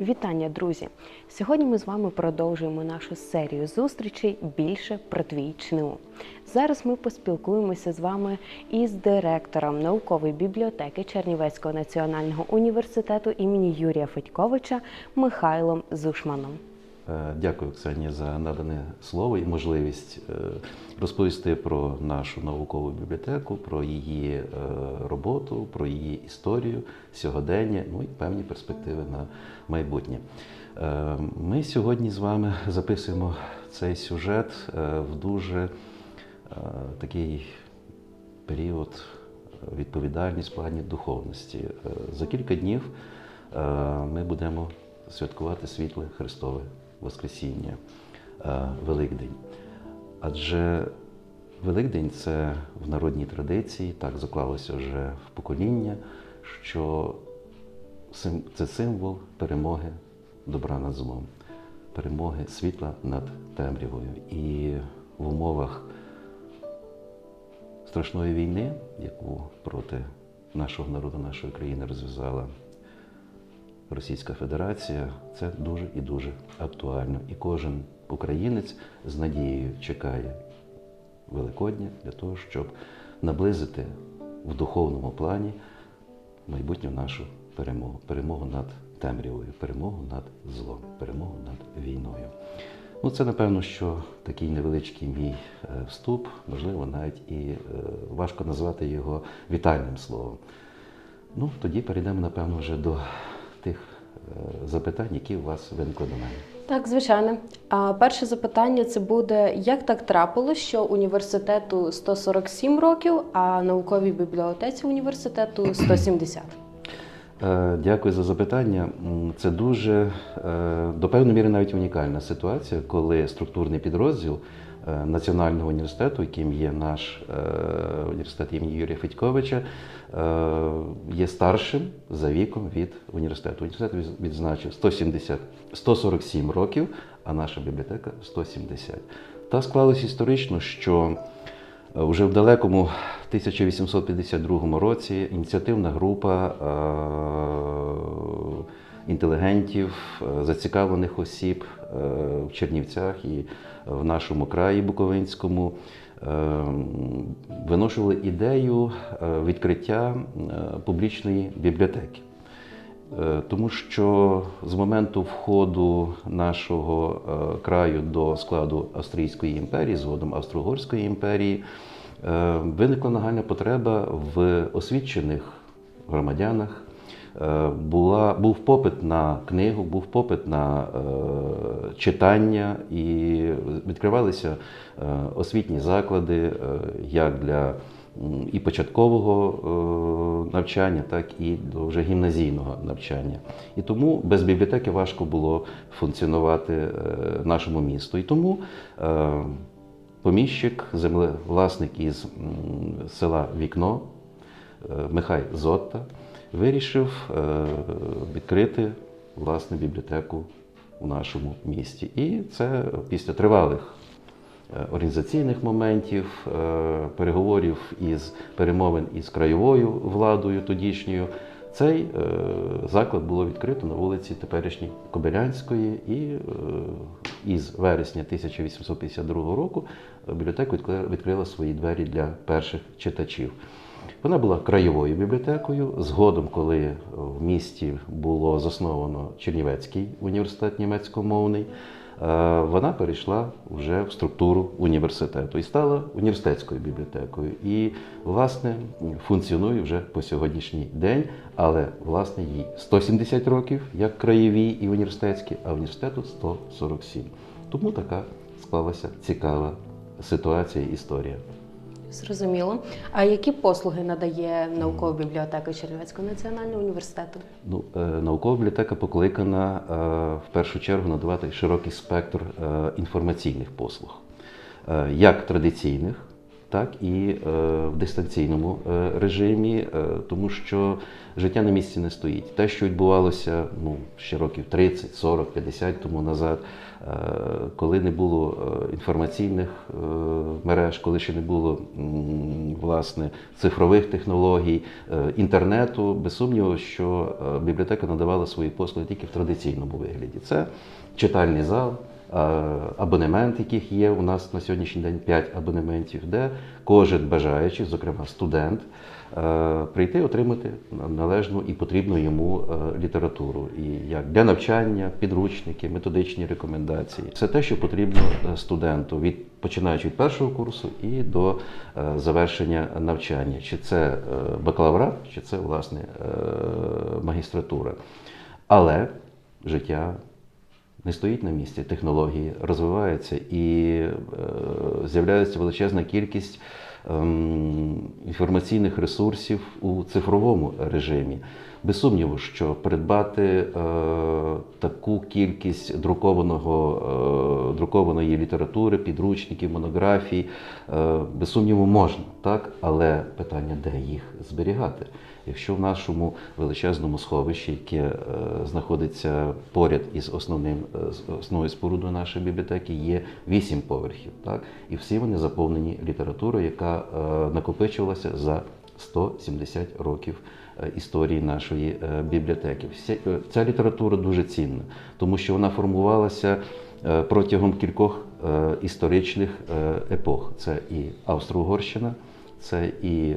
Вітання, друзі! Сьогодні ми з вами продовжуємо нашу серію зустрічей більше про твій ЧНУ. Зараз ми поспілкуємося з вами із директором наукової бібліотеки Чернівецького національного університету імені Юрія Федьковича Михайлом Зушманом. Е, Дякую, Оксані, за надане слово і можливість е, розповісти про нашу наукову бібліотеку, про її е, роботу, про її історію, сьогодення, ну і певні перспективи на майбутнє. Ми сьогодні з вами записуємо цей сюжет в дуже такий період відповідальність в плані духовності. За кілька днів ми будемо святкувати світле Христове Воскресіння, е, Великдень. Адже Великдень це в народній традиції, так заклалося вже в покоління, що це символ перемоги добра над злом, перемоги світла над темрявою. І в умовах страшної війни, яку проти нашого народу, нашої країни розв'язала Російська Федерація, це дуже і дуже актуально. І кожен українець з надією чекає Великодня для того, щоб наблизити в духовному плані майбутню нашу перемогу, перемогу над темрявою, перемогу над злом, перемогу над війною. Ну, це напевно, що такий невеличкий мій е, вступ, можливо, навіть і е, важко назвати його вітальним словом. Ну, тоді перейдемо, напевно, вже до тих е, запитань, які у вас виникли до мене. Так, звичайно. А перше запитання це буде: як так трапилось, що університету 147 років, а науковій бібліотеці університету 170? Е, Дякую за запитання. Це дуже е, до певної міри навіть унікальна ситуація, коли структурний підрозділ Національного університету, яким є наш е, університет імені Юрія Федьковича, е, є старшим за віком від університету. Університет відзначив 170, 147 років, а наша бібліотека 170. Та склалось історично, що вже в далекому 1852 році ініціативна група е, інтелігентів, е, зацікавлених осіб е, в Чернівцях і в нашому краї Буковинському е, виношували ідею відкриття публічної бібліотеки. Тому що з моменту входу нашого краю до складу Австрійської імперії, згодом Австро-Угорської імперії, виникла нагальна потреба в освічених громадянах. Е, Була, був попит на книгу, був попит на е, читання, і відкривалися е, освітні заклади як для і початкового навчання, так і до вже гімназійного навчання. І тому без бібліотеки важко було функціонувати нашому місту. І тому поміщик, землевласник із села Вікно Михай Зотта вирішив е, відкрити власне бібліотеку у нашому місті. І це після тривалих е, організаційних моментів, е, переговорів із перемовин із краєвою владою тодішньою. Цей е, заклад було відкрито на вулиці теперішній Кобилянської, і е, із вересня 1852 року бібліотека відкрила свої двері для перших читачів. Вона була краєвою бібліотекою. Згодом, коли в місті було засновано Чернівецький університет німецькомовний, е, вона перейшла вже в структуру університету і стала університетською бібліотекою. І, власне, функціонує вже по сьогоднішній день, але власне їй 170 років, як краєвій і університетській, а університету 147. Тому така склалася цікава ситуація і історія. Зрозуміло. А які послуги надає наукова бібліотека Чернівецького національного університету? Ну, е, наукова бібліотека покликана е, в першу чергу надавати широкий спектр е, інформаційних послуг, як традиційних так і в дистанційному режимі, тому що життя на місці не стоїть. Те, що відбувалося ну, ще років 30, 40, 50 тому назад, коли не було е, інформаційних е, мереж, коли ще не було власне цифрових технологій, е, інтернету, без сумніву, що е, бібліотека надавала свої послуги тільки в традиційному вигляді. Це читальний зал, е, абонемент, яких є у нас на сьогоднішній день 5 абонементів, де кожен бажаючий, зокрема студент, е, прийти отримати належну і потрібну йому е, літературу. І як для навчання, підручники, методичні рекомендації. Все те, що потрібно е, студенту, від починаючи від першого курсу і до е, завершення навчання. Чи це е, бакалаврат, чи це власне е, магістратура. Але життя не стоїть на місці, технології розвиваються і е, з'являється величезна кількість інформаційних ресурсів у цифровому режимі. Без сумніву, що придбати е, таку кількість друкованого, е, друкованої літератури, підручників, монографій, е, без сумніву можна, так? але питання, де їх зберігати. Якщо в нашому величезному сховищі, яке е, знаходиться поряд із основним е, основною спорудою нашої бібліотеки, є вісім поверхів, так і всі вони заповнені літературою, яка е, накопичувалася за 170 років історії нашої бібліотеки. Ця література дуже цінна, тому що вона формувалася протягом кількох історичних епох. Це і Австро-Угорщина, це і е,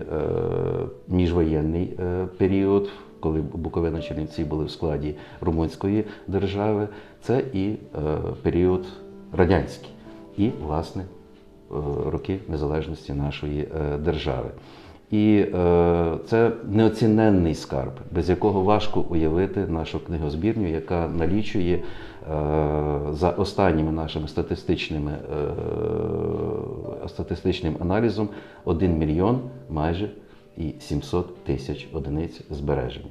міжвоєнний е, період, коли Буковина Чернівці були в складі Румунської держави, це і е, період радянський, і, власне, е, роки незалежності нашої е, держави. І е, це неоціненний скарб, без якого важко уявити нашу книгозбірню, яка налічує за останніми нашими статистичними е, статистичним аналізом 1 мільйон майже і 700 тисяч одиниць збережень.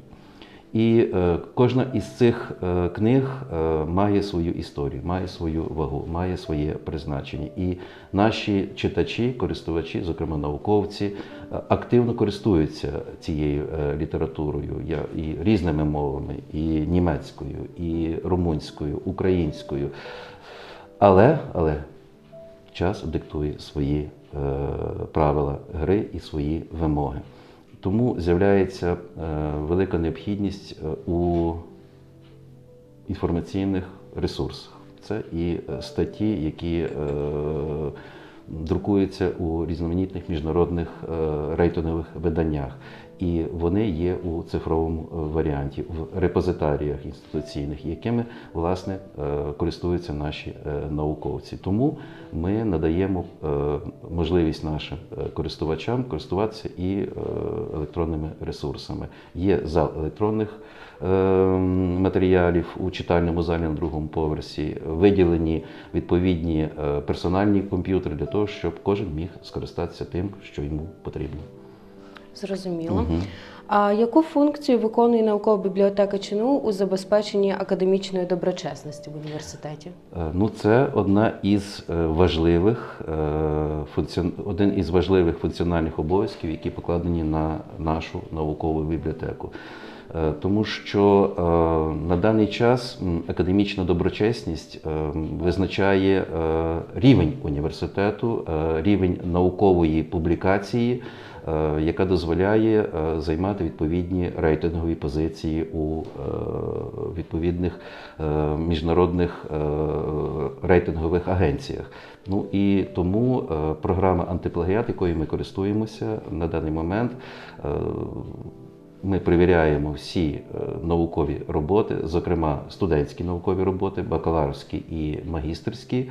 І е, кожна із цих е, книг е, має свою історію, має свою вагу, має своє призначення. І наші читачі, користувачі, зокрема науковці, активно користуються цією літературою і різними мовами, і німецькою, і румунською, українською. Але, але час диктує свої правила гри і свої вимоги. Тому з'являється е, велика необхідність е, у інформаційних ресурсах. Це і е, статті, які друкуються у різноманітних міжнародних рейтингових виданнях. І вони є у цифровому е, варіанті, в репозитаріях інституційних, якими власне е, користуються наші е, науковці. Тому ми надаємо можливість нашим користувачам користуватися і електронними ресурсами. Є зал електронних матеріалів у читальному залі на другому поверсі, виділені відповідні персональні комп'ютери для того, щоб кожен міг скористатися тим, що йому потрібно. Зрозуміло. А яку функцію виконує наукова бібліотека ЧНУ у забезпеченні академічної доброчесності в університеті? Е, Ну, це одна із е, важливих е, один із важливих функціональних обов'язків, які покладені на нашу наукову бібліотеку. Тому що на даний час академічна доброчесність визначає рівень університету, рівень наукової публікації, яка дозволяє е, займати відповідні рейтингові позиції у е, відповідних е, міжнародних е, рейтингових агенціях. Ну і тому е, програма антиплагіат, якою ми користуємося на даний момент. е, Ми перевіряємо всі е, наукові роботи, зокрема студентські наукові роботи, бакалаврські і магістерські.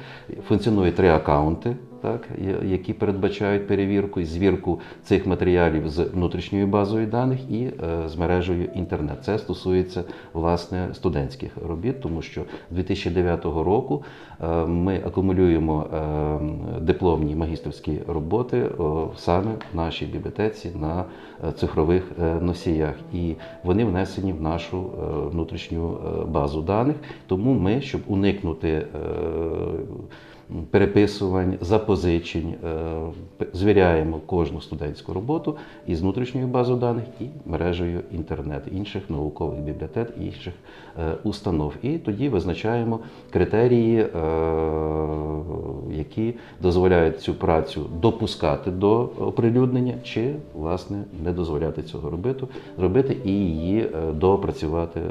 Функціонує три акаунти, так, які передбачають перевірку і звірку цих матеріалів з внутрішньою базою даних і е, з мережею інтернет. Це стосується власне студентських робіт, тому що 2009 року е, ми акумулюємо е, дипломні магістерські роботи саме в нашій бібліотеці на цифрових носіях, і вони внесені в нашу внутрішню базу даних. Тому ми, щоб уникнути переписувань, запозичень. Е, Звіряємо кожну студентську роботу із внутрішньою базою даних і мережею інтернет, інших наукових бібліотек, інших е, установ. І тоді визначаємо критерії, е, які дозволяють цю працю допускати до оприлюднення, чи власне не дозволяти цього робити, робити і її доопрацювати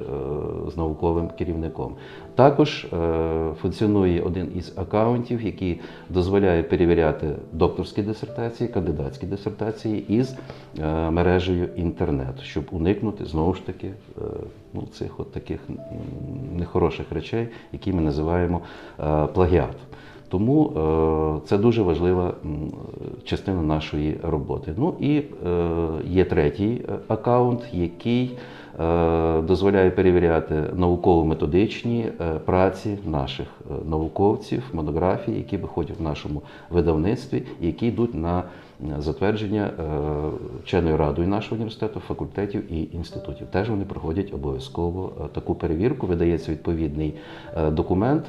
з науковим керівником. Також е, функціонує один із акаунтів, який дозволяє перевіряти докторські дисертації, кандидатські дисертації із е, мережею інтернет, щоб уникнути знову ж таки е, ну, цих от таких нехороших речей, які ми називаємо плагіат. Тому це дуже важлива частина нашої роботи. Ну і є третій акаунт, який дозволяє перевіряти науково-методичні е, праці наших е, науковців, монографії, які виходять в нашому видавництві, які йдуть на е, затвердження е, вченою радою нашого університету, факультетів і інститутів. Теж вони проходять обов'язково е, таку перевірку. Видається відповідний е, документ,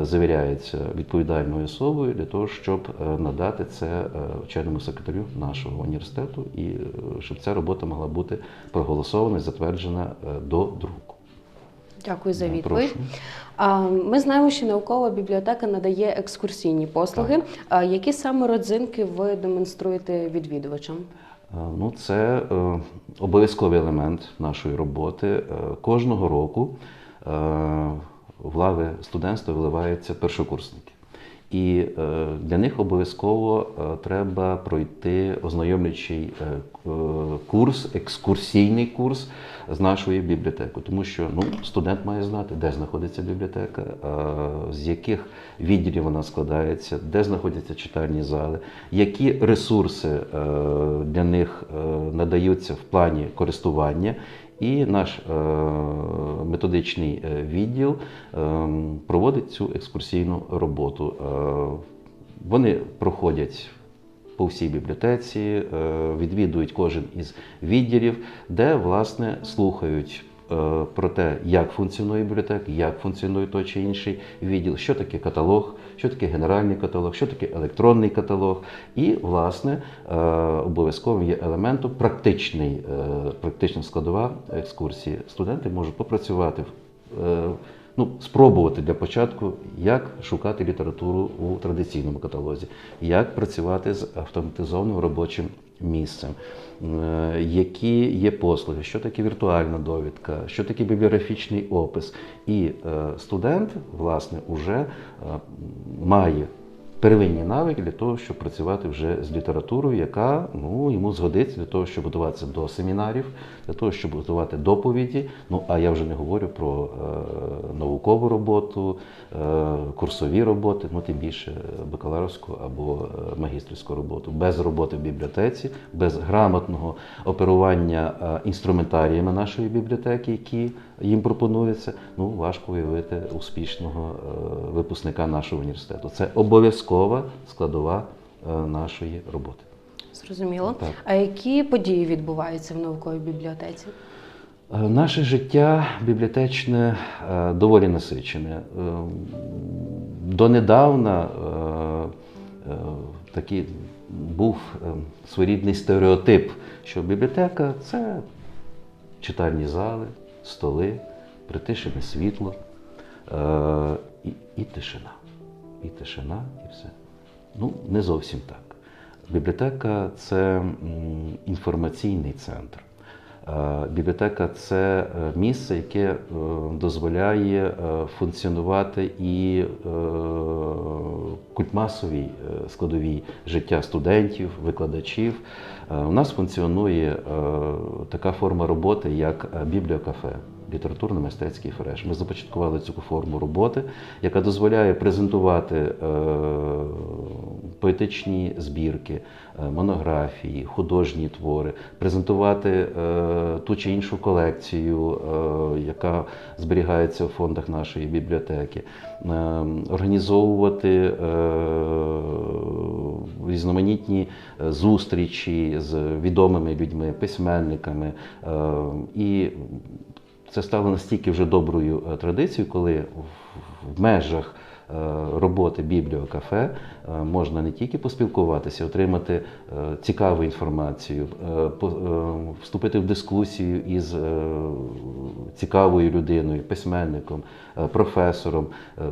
е, завіряється відповідальною особою для того, щоб е, надати це е, вченому секретарю нашого університету, і е, щоб ця робота могла бути проголосована і затверджена е, до друку. Дякую за відповідь. Ми знаємо, що наукова бібліотека надає екскурсійні послуги. А Які саме родзинки ви демонструєте відвідувачам? Е, Ну, це е, обов'язковий елемент нашої роботи. Е, Кожного року е, в лави студентства виливаються першокурсники. І е, для них обов'язково е, треба пройти ознайомлячий е, е, курс, екскурсійний курс з нашою бібліотекою, тому що ну, студент має знати, де знаходиться бібліотека, з яких відділів вона складається, де знаходяться читальні зали, які ресурси е, для них е, надаються в плані користування. І наш е, методичний відділ проводить цю екскурсійну роботу. Вони проходять по всій бібліотеці, е, відвідують кожен із відділів, де власне слухають. е, Про те, як функціонує бібліотека, як функціонує той чи інший відділ, що таке каталог, що таке генеральний каталог, що таке електронний каталог. І, власне, е, обов'язковим є елементом практичний, практична складова екскурсії. Студенти можуть попрацювати в ну, спробувати для початку, як шукати літературу у традиційному каталозі, як працювати з автоматизованим робочим місцем, е, які є послуги, що таке віртуальна довідка, що таке бібліографічний опис. І е, студент, власне, уже е, має первинні навики для того, щоб працювати вже з літературою, яка ну, йому згодиться для того, щоб готуватися до семінарів, для того, щоб готувати доповіді. Ну а я вже не говорю про е, наукову роботу, е, курсові роботи, ну тим більше бакалаврську або е, магістерську роботу. Без роботи в бібліотеці, без грамотного оперування е, інструментаріями нашої бібліотеки, які їм пропонуються, ну важко уявити успішного е, випускника нашого університету. Це обов'язкова складова е, нашої роботи. Зрозуміло. Так. А які події відбуваються в науковій бібліотеці? Е, Наше життя бібліотечне доволі насичене. Донедавна такий був своєрідний стереотип, що бібліотека це читальні зали, столи, притишене світло е, і, і тишина. І тишина, і все. Ну, не зовсім так. Бібліотека це інформаційний центр. Бібліотека це е, місце, яке е, дозволяє е, функціонувати і культмасовій складовій життя студентів, викладачів. У нас функціонує така форма роботи, як бібліокафе. Літературно-мистецький фреш. Ми започаткували цю форму роботи, яка дозволяє презентувати е, поетичні збірки, е, монографії, художні твори, презентувати е, ту чи іншу колекцію, яка зберігається в фондах нашої бібліотеки, організовувати різноманітні зустрічі з відомими людьми, письменниками. І це стало настільки вже доброю е, традицією, коли в- межах роботи бібліокафе е, можна не тільки поспілкуватися, отримати е, цікаву інформацію, е, е, вступити в дискусію із е, цікавою людиною, письменником, е, професором е,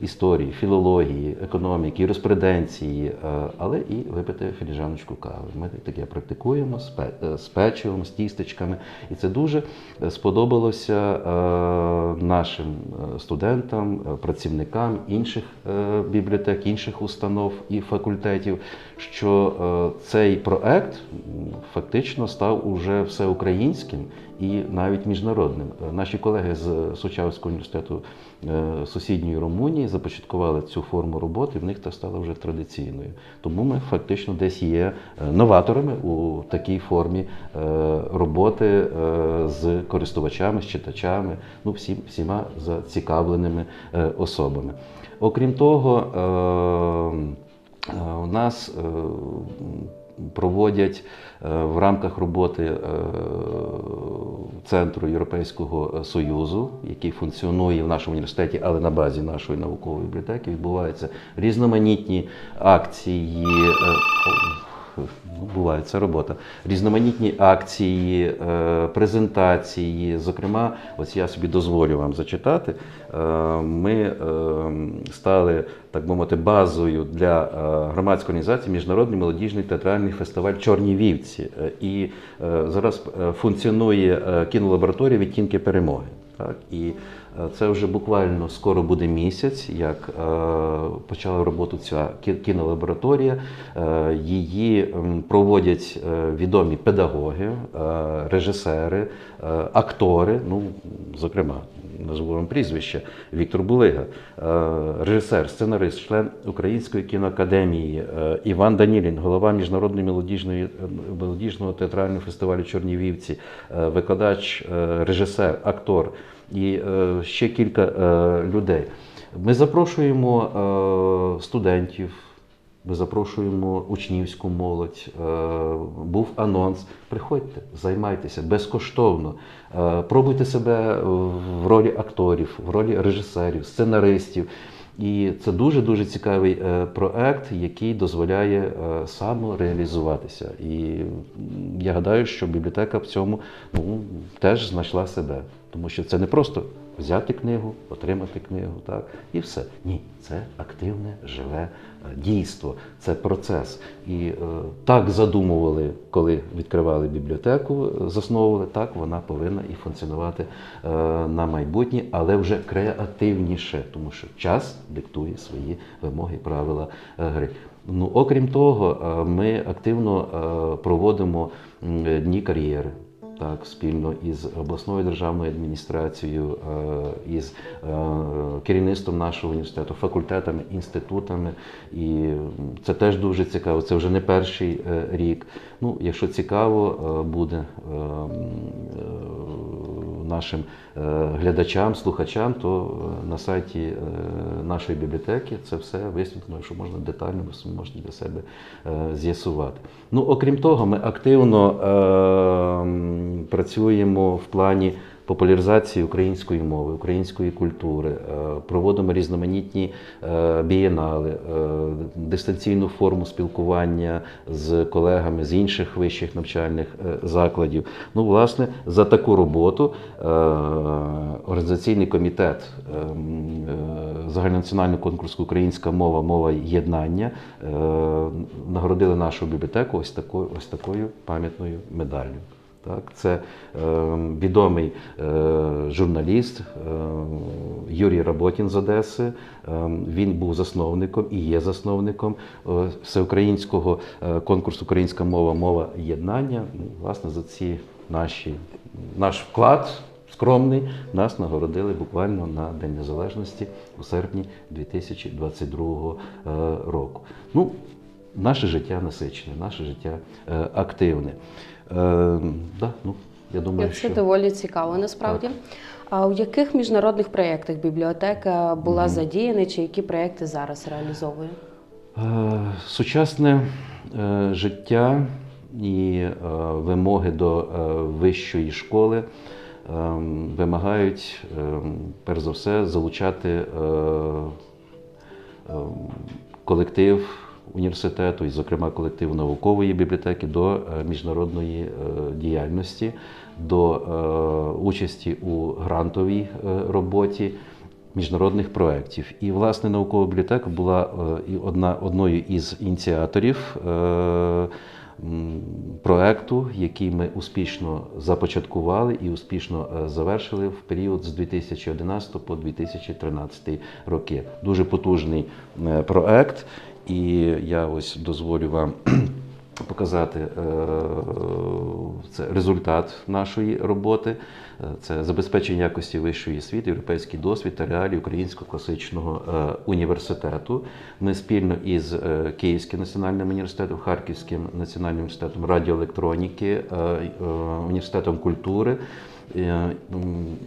історії, філології, економіки, юриспруденції, е, але і випити філіжаночку кави. Ми таке практикуємо з пе- е, з печивом, з тістечками, і це дуже е, сподобалося е, нашим е, студентам, е, працівникам інших е, бібліотек, інших установ і факультетів, що е, цей проект фактично став уже всеукраїнським і навіть міжнародним. Е, Наші колеги з Сучавського університету е, сусідньої Румунії започаткували цю форму роботи, в них це стало вже традиційною. Тому ми фактично десь є новаторами у такій формі роботи з користувачами, з читачами, ну всі, всіма зацікавленими особами. Окрім того, е, е, у нас е, проводять в рамках роботи Центру Європейського Союзу, який функціонує в нашому університеті, але на базі нашої наукової бібліотеки, відбуваються різноманітні акції. Буває, це робота. Різноманітні акції, е, презентації. Зокрема, ось я собі дозволю вам зачитати. Е, Ми е, стали, так би мовити, базою для громадської організації Міжнародний молодіжний театральний фестиваль Чорні вівці. І зараз функціонує кінолабораторія відтінки перемоги. Так? І е, це вже буквально скоро буде місяць, як е, почала роботу ця кінолабораторія. Е, Її проводять відомі педагоги, режисери, актори. Ну, зокрема, назву вам прізвище Віктор Булига, режисер, сценарист, член Української кіноакадемії Іван Данілін, голова міжнародної мелодіжної молодіжного театрального фестивалю Чорні вівці, е, викладач, режисер, актор і е, ще кілька е, людей. Ми запрошуємо е, студентів. Ми запрошуємо учнівську молодь. Був анонс. Приходьте, займайтеся безкоштовно. Пробуйте себе в ролі акторів, в ролі режисерів, сценаристів. І це дуже дуже цікавий е, проект, який дозволяє е, самореалізуватися. І я гадаю, що бібліотека в цьому ну, теж знайшла себе, тому що це не просто взяти книгу, отримати книгу, так і все. Ні, це активне, живе дійство, це процес. І е, так задумували, коли відкривали бібліотеку, е, засновували, так вона повинна і функціонувати е, на майбутнє, але вже креативніше, тому що час диктує свої вимоги, і правила гри. Ну, окрім того, ми активно проводимо дні кар'єри. Так, спільно із обласною державною адміністрацією, е, із е, керівництвом нашого університету, факультетами, інститутами. І це теж дуже цікаво. Це вже не перший е, рік. Ну, якщо цікаво буде нашим глядачам, слухачам, то на сайті нашої бібліотеки це все висвітлено, що можна детально ви для себе з'ясувати. Ну, окрім того, ми активно працюємо в плані популяризації української мови, української культури, е, проводимо різноманітні е, бієнали, е, дистанційну форму спілкування з колегами з інших вищих навчальних закладів. Ну, власне, за таку роботу організаційний комітет загальнонаціонального конкурсу Українська мова, мова єднання нагородили нашу бібліотеку ось такою, ось такою пам'ятною медаллю. Так, це е, відомий е, журналіст е, Юрій Работін з Одеси. Е, він був засновником і є засновником е, всеукраїнського е, конкурсу Українська мова, мова єднання. Ну, власне, за ці наші наш вклад скромний нас нагородили буквально на День Незалежності у серпні 2022 е, року. Ну, наше життя насичене, наше життя е, активне. Е, да, ну, я думаю, Це що доволі цікаво насправді. А у яких міжнародних проєктах бібліотека була задіяна, чи які проєкти зараз реалізовує? Е, Сучасне е, життя і вимоги до вищої школи вимагають, перш за все, залучати колектив університету, і, зокрема, колектив наукової бібліотеки до е, міжнародної е, діяльності, до е, участі у грантовій роботі міжнародних проєктів. І, власне, наукова бібліотека була одна, одною із ініціаторів м, який ми успішно започаткували і успішно завершили в період з 2011 по 2013 роки. Дуже потужний проект, і я ось дозволю вам показати е, це результат нашої роботи. Е, Це забезпечення якості вищої освіти, європейський досвід та реалії Українського класичного е, університету. Ми спільно із Київським національним університетом, Харківським національним університетом радіоелектроніки, університетом культури. Е,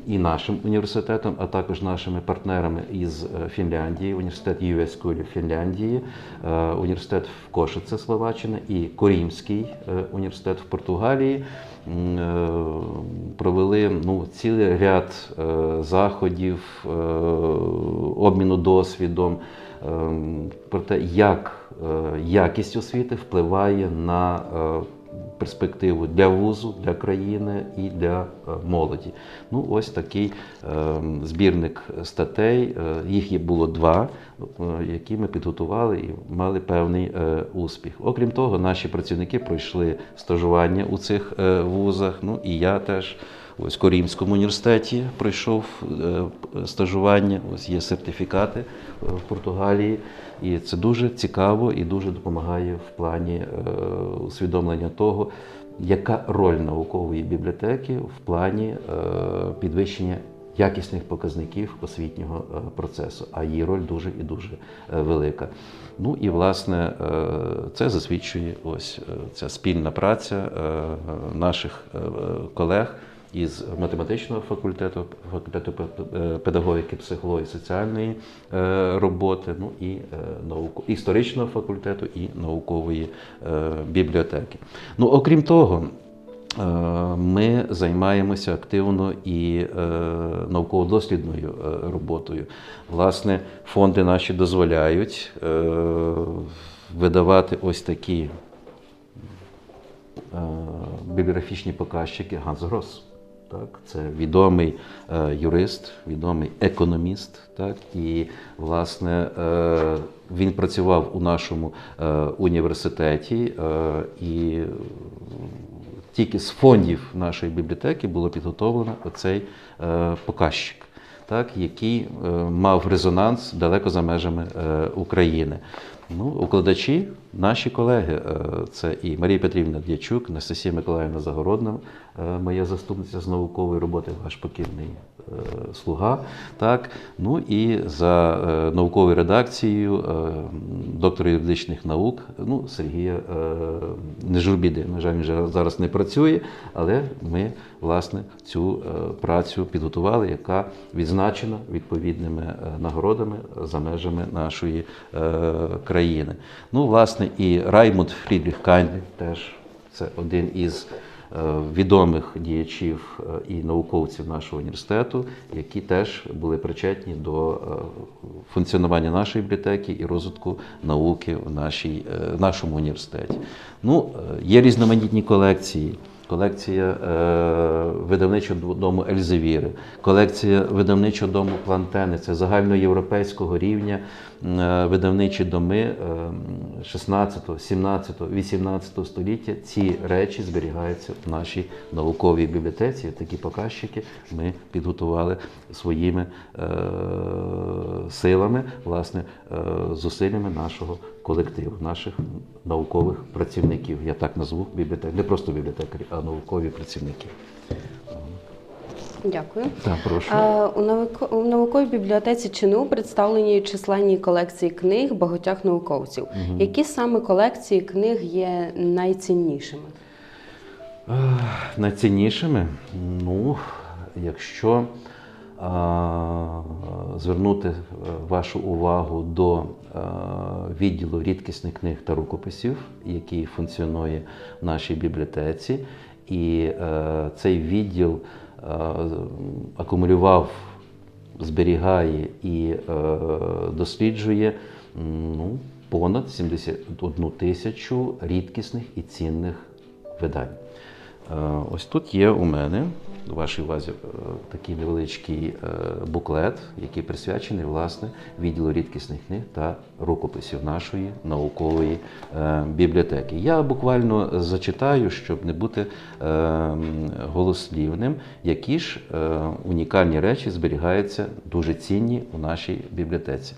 І нашим університетом, а також нашими партнерами із е, Фінляндії, університет US School Фінляндії, е, університет в Кошице, Словаччина і Корімський університет в Португалії. Провели ну, цілий ряд заходів, обміну досвідом е, про те, як якість освіти впливає на перспективу для вузу, для країни і для е, молоді. Ну, ось такий е, збірник статей. Е, Їх було два, які ми підготували і мали певний успіх. Окрім того, наші працівники пройшли стажування у цих вузах. Ну і я теж. Ось в Корімському університеті пройшов стажування, ось є сертифікати в Португалії. І це дуже цікаво і дуже допомагає в плані е, усвідомлення того, яка роль наукової бібліотеки в плані е, підвищення якісних показників освітнього е, процесу, а її роль дуже і дуже велика. Ну і власне це засвідчує ось ця спільна праця наших колег із математичного факультету, факультету педагогіки, психології, соціальної е, роботи, ну і е, науко, історичного факультету і наукової е, бібліотеки. Ну, окрім того, е, ми займаємося активно і е, науково-дослідною е, роботою. Власне, фонди наші дозволяють е, видавати ось такі е, бібліографічні показчики Ганс Гросс. Так, це відомий е, юрист, відомий економіст. Так, і, власне, е, він працював у нашому е, університеті, і тільки з фондів нашої бібліотеки було підготовлено оцей показчик, так, який е, мав резонанс далеко за межами е, України. Ну, укладачі, наші колеги, е, це і Марія Петрівна Дячук, Анастасія Миколаївна Загородна, е, моя заступниця з наукової роботи, ваш покірний е, слуга. Так? Ну і за науковою редакцією доктора юридичних наук ну, Сергія Нежурбіди. На жаль, він зараз не працює, але ми власне цю працю підготували, яка відзначена відповідними нагородами за межами нашої е, країни. Ну, власне, і Раймунд Фрідріх Кайнлі теж це один із е, відомих діячів е, і науковців нашого університету, які теж були причетні до е, функціонування нашої бібліотеки і розвитку науки в нашій, в нашому університеті. Ну, є різноманітні колекції. Колекція е, видавничого дому Ельзевіри, колекція видавничого дому Плантени, це загальноєвропейського рівня видавничі доми е, 16, 17, 18 століття. Ці речі зберігаються в нашій науковій бібліотеці. Такі показчики ми підготували своїми е, силами, власне, е, зусиллями нашого колективу, наших наукових працівників. Я так назву бібліотек, не просто бібліотекарі, а наукові працівники. Дякую. Так, прошу. А, у, науко- у науковій бібліотеці ЧНУ представлені численні колекції книг багатьох науковців. Які саме колекції книг є найціннішими? Ех, Найціннішими, ну, якщо а, звернути е, вашу увагу до е, відділу рідкісних книг та рукописів, який функціонує в нашій бібліотеці, і е, цей відділ е, акумулював зберігає і е, досліджує ну, понад 71 тисячу рідкісних і цінних видань. Е, Ось тут є у мене вашій увазі е, такий невеличкий е, буклет, який присвячений власне відділу рідкісних книг та рукописів нашої наукової е, бібліотеки. Я буквально зачитаю, щоб не бути голослівним, які ж унікальні речі зберігаються дуже цінні у нашій бібліотеці.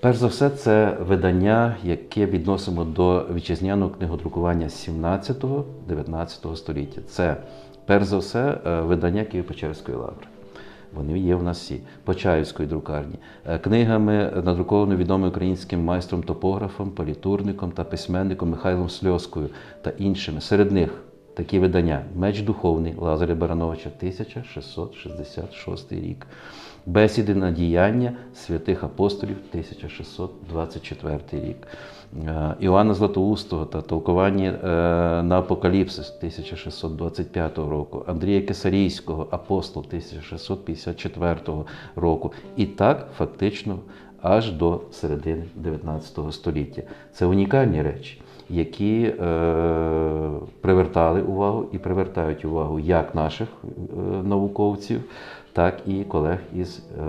Перш за все, це видання, яке відносимо до вітчизняного книгодрукування 17-19 століття. Це, перш за все, е, видання Києво-Печерської лаври. Вони є в нас всі, Почаївської друкарні, Е, книгами надруковано відомим українським майстром топографом, політурником та письменником Михайлом Сльоскою та іншими. Серед них такі видання Меч духовний Лазаря Барановича, 1666 рік. Бесіди на діяння святих апостолів 1624 рік. Е, Іоанна Златоустого та толкування е, на Апокаліпсис 1625 року, Андрія Кесарійського, Апостол 1654 року. І так фактично аж до середини 19 століття. Це унікальні речі, які е, привертали увагу і привертають увагу як наших е, науковців, так і колег із е,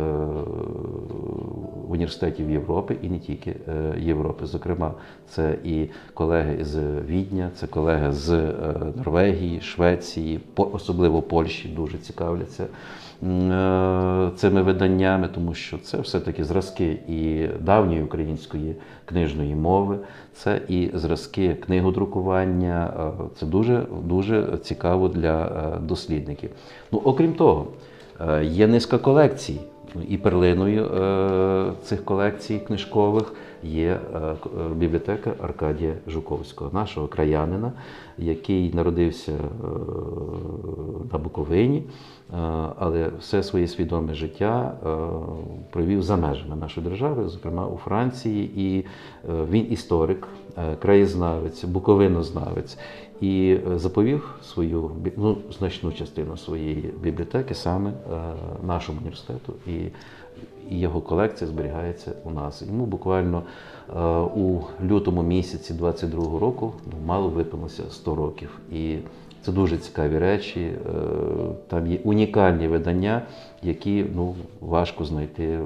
університетів Європи і не тільки е, Європи. Зокрема, це і колеги з Відня, це колеги з е, Норвегії, Швеції, по- особливо Польщі дуже цікавляться е, цими виданнями, тому що це все-таки зразки і давньої української книжної мови, це і зразки книгодрукування. е, Це дуже, дуже цікаво для е, дослідників. Ну, окрім того, Є низка колекцій. І перлиною е, цих колекцій книжкових є е, е, бібліотека Аркадія Жуковського, нашого краянина, який народився е, на Буковині, е, але все своє свідоме життя е, провів за межами нашої держави, зокрема у Франції. І е, він історик, е, краєзнавець, буковинознавець. І заповів свою ну, значну частину своєї бібліотеки саме нашому університету, і, і його колекція зберігається у нас. Йому буквально у лютому місяці 22-го року ну, мало виповнилося 100 років. І це дуже цікаві речі. е, Там є унікальні видання, які ну, важко знайти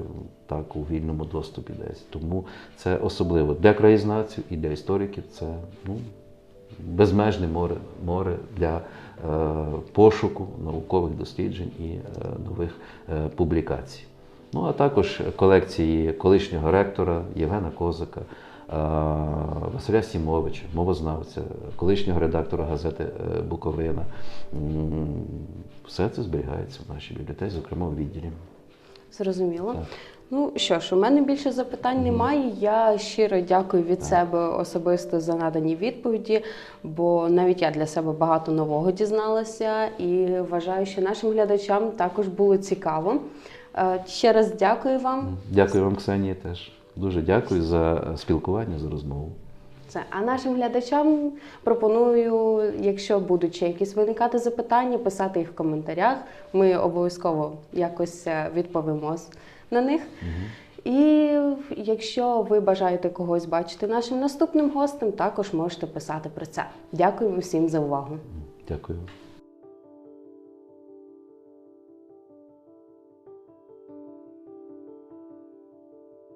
так у вільному доступі десь. Тому це особливо для краєзнавців і для істориків. Це ну, безмежне море, море для е, пошуку наукових досліджень і е, нових е, публікацій. Ну а також колекції колишнього ректора Євгена Козака, Василя Сімовича, мовознавця, колишнього редактора газети е, Буковина. Все це зберігається в нашій бібліотеці, зокрема у відділі. Зрозуміло. Так. Ну що ж, у мене більше запитань немає. Я щиро дякую від себе особисто за надані відповіді, бо навіть я для себе багато нового дізналася і вважаю, що нашим глядачам також було цікаво. Е, Ще раз дякую вам. Дякую вам, Ксенія, теж. Дуже дякую за спілкування, за розмову. Це а нашим глядачам пропоную, якщо будуть ще якісь виникати запитання, писати їх в коментарях. Ми обов'язково якось е, відповімо на них. І якщо ви бажаєте когось бачити нашим наступним гостем, також можете писати про це. Дякую всім за увагу. Дякую.